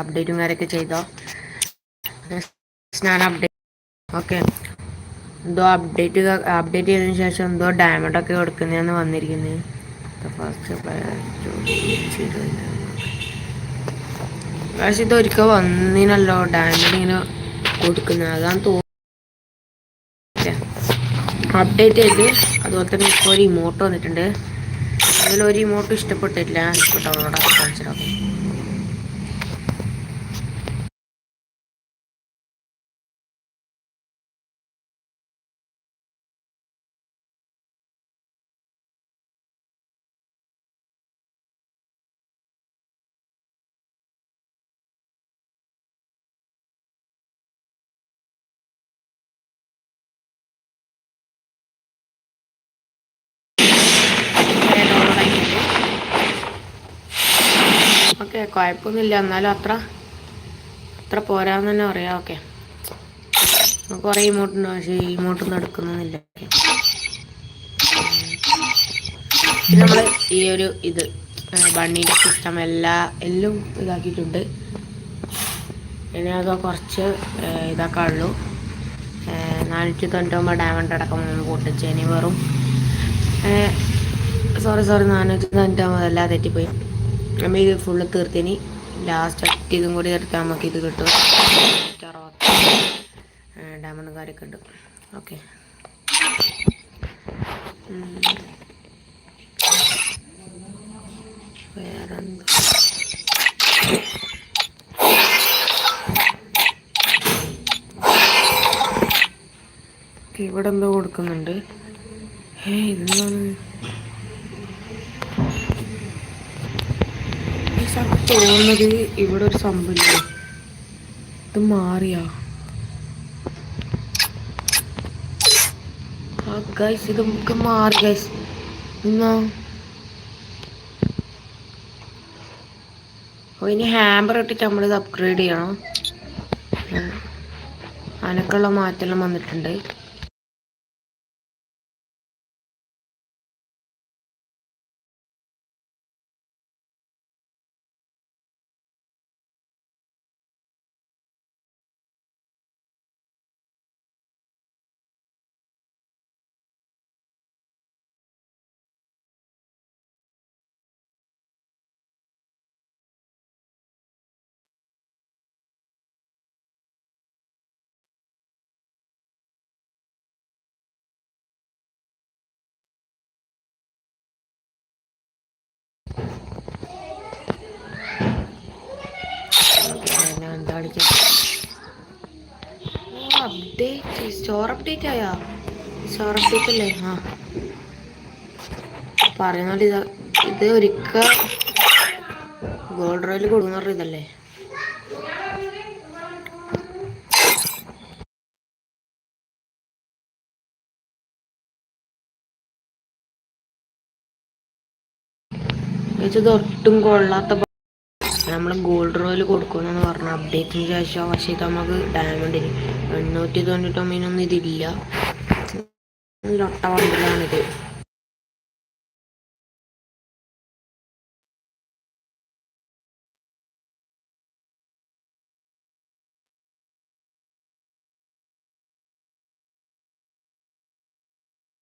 അപ്ഡേറ്റും കാര്യമൊക്കെ ചെയ്തോ? ഞാൻ അപ്ഡേറ്റ് ഓക്കെ എന്തോ അപ്ഡേറ്റ് അപ്ഡേറ്റ് ചെയ്തതിന് ശേഷം എന്തോ ഡയമണ്ട് ഒക്കെ കൊടുക്കുന്നതെന്ന് വന്നിരിക്കുന്നത് പക്ഷെ ഇതൊരിക്കൽ വന്നിനല്ലോ ഡയമണ്ട് ഇങ്ങനെ കൊടുക്കുന്നത് അതാണ് തോന്നുന്നത് അപ്ഡേറ്റ് ചെയ്ത്. അതുപോലെ തന്നെ ഇപ്പോൾ ഒരു ഇമോട്ട് വന്നിട്ടുണ്ട്. അതിലൊരു ഇമോട്ട് ഇഷ്ടപ്പെട്ടിട്ടില്ല. ഇഷ്ടപ്പെട്ടവരോട് കാണിച്ചിടാം ഓക്കെ കുഴപ്പമൊന്നുമില്ല എന്നാലും അത്ര അത്ര പോരാന്ന് തന്നെ പറയാം. ഓക്കെ. കുറേ ഇമോട്ടുണ്ട്. പക്ഷേ ഈ ഇമോട്ടൊന്നും എടുക്കുന്നില്ല നമ്മൾ ഈ ഒരു ഇത് ബണ്ണീന്റെ സിസ്റ്റം എല്ലാ എല്ലാം ഇതാക്കിയിട്ടുണ്ട്. ഇനി അത് കുറച്ച് ഇതൊക്കെ ഉള്ളൂ. നാനൂറ്റി തൊണ്ണൂറ്റൊമ്പത് ഡയമണ്ട് അടക്കം പൊട്ടിച്ച്. ഇനി വെറും സോറി സോറി നാനൂറ്റി തൊണ്ണൂറ്റൊമ്പതല്ല തെറ്റിപ്പോയി. നമ്മൾ ഇത് ഫുള്ള് തീർത്തിന്. ലാസ്റ്റ് ഒറ്റ ഇതും കൂടി തീർത്താൽ നമുക്ക് ഇത് കിട്ടും. ഡയമണ്ട് കാര്യമൊക്കെ ഉണ്ട്. ഓക്കെ ഇവിടെ എന്തോ കൊടുക്കുന്നുണ്ട്. ഏ ഇതെന്താണ്? തോന്നുന്നത് ഇവിടെ ഒരു സംഭവമില്ല? ഇത് മാറിയാ. ഗൈസ് ഇത് നമുക്ക് മാറി ഗൈസ് എന്നാ ഓ ഇനി ഹാമ്പർ ഇട്ടിട്ട് നമ്മളിത് അപ്ഗ്രേഡ് ചെയ്യണം. അതിനൊക്കെയുള്ള മാറ്റമെല്ലാം വന്നിട്ടുണ്ട്. കളിക്കാം അപ്ഡേറ്റ് സ്റ്റോർ അപ്ഡേറ്റ് ആയാ? സ്റ്റോർ അപ്ഡേറ്റ് അല്ലേ? ആ. പറയുന്നത് ഇത് ഒരിക്കൽ ഗോൾഡ് റോയിൽ കൊടുക്കുന്ന ഇതല്ലേ? ഇത് ഒട്ടും കൊള്ളാത്ത നമ്മൾ ഗോൾഡ് റോയിൽ കൊടുക്കുമെന്ന് പറഞ്ഞു അപ്ഡേറ്റിന് ശേഷം പക്ഷേ ഇത് നമുക്ക് ഡയമണ്ടിന് എണ്ണൂറ്റി തൊണ്ണൂറ്റൊമ്പതിനൊന്നും ഇതില്ല. ഒട്ട വണ്ടിലാണിത്